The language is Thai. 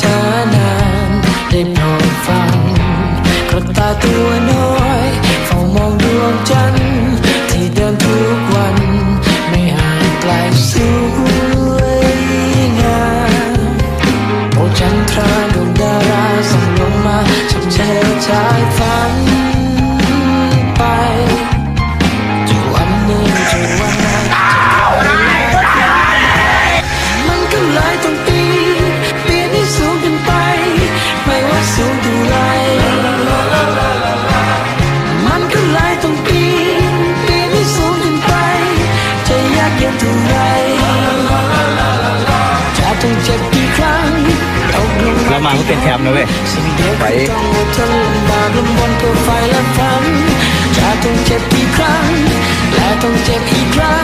ช้านานได้โปรดฟังกระตาตัวน้อยเฝ้ามองดวงจันทร์ที่เดินทุกวัน ไม่ห่างไกลสู้ จะยงเท่าไรจะต้องเจ็บกี่ครั้งตกลงเรามาเพื่อเป็นแชมป์นะเว้ยไปต้องอดทนลำบากลำบนเพื่อไฟและฝันจะต้องเจ็บกี่ครั้งและต้องเจ็บอีกครั้ง